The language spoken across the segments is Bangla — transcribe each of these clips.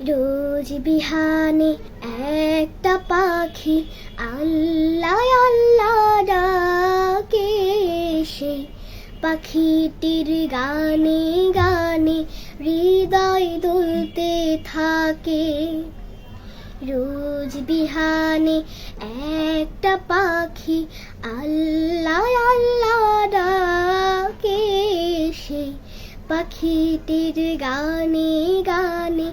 রোজ বিহানে একটা পাখি আল্লাহ আল্লাহ ডাকে সে পাখিটির গানে গানে হৃদয় দুলতে থাকে। রোজ বিহানে একটা পাখি আল্লাহ আল্লাহ ডাকে সে পাখিটির গানে গানে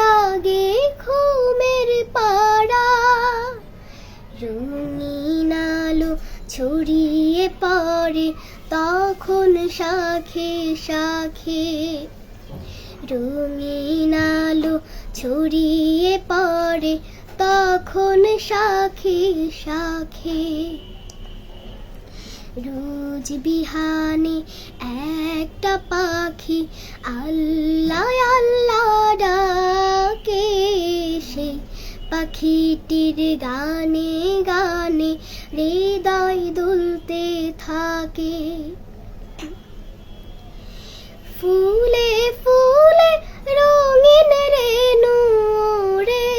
জাগে ঘুমের পাড়া। রঙিন আলো ছড়িয়ে পড়ে তখন শাখে শাখে। রঙিন আলো ছড়িয়ে পড়ে তখন শাখে শাখে। রোজ বিহানে একটা পাখি আল্লাহ পাখিটির গানে গানে হৃদয় দুলতে থাকে। ফুলে ফুলে রঙিন রেণু রে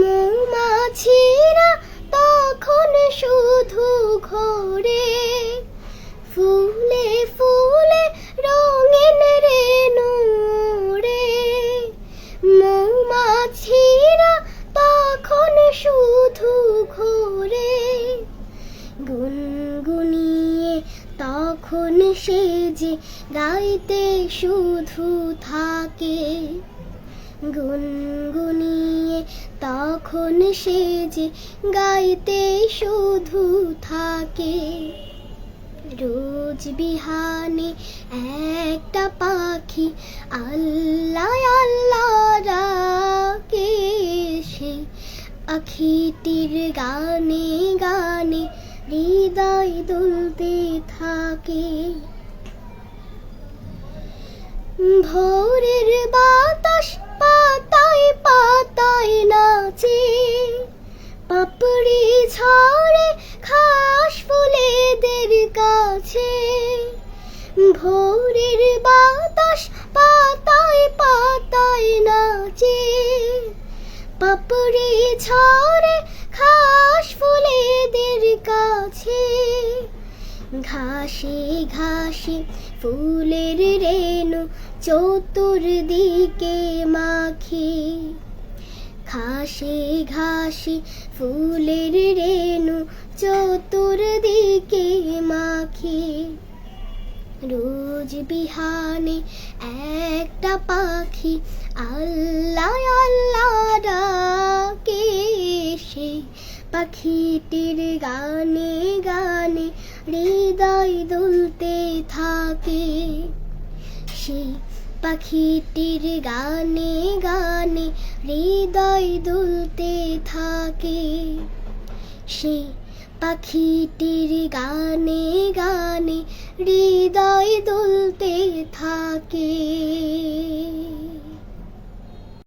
মৌমাছিরা তখন শুধু ঘোরে। তখন সে যে গাইতে শুধু থাকে, গুনগুনিয়ে তখন সে যে গাইতে শুধু থাকে। রোজ বিহানে একটা পাখি আল্লাহ আল্লাহ ডাকে। সে পাখিটির গানে গানে হৃদয় দুলতে থাকে। ভোরের বাতাস পাতায় পাতায় নাচে। পাপড়ি ঝরে ঘাস ফুলেদের কাছে। ভোরের বাতাস পাতায় পাতায় নাচে। পাপড়ি ঘাস ফুলেদের কাছে। ঘাসে ঘাসে ফুলের রেণু চতুর্দিকে মাখি। ঘাসে ঘাসে ফুলের রেণু চতুর্দিকে মাখি। রোজ বিহানে একটা পাখি আল্লাহ পাখিটির গানে গানে হৃদয় দুলতে থাকে। সে পাখিটির গানে গানে হৃদয় দুলতে থাকে। সে পাখিটির গানে গানে হৃদয় দুলতে থাকে।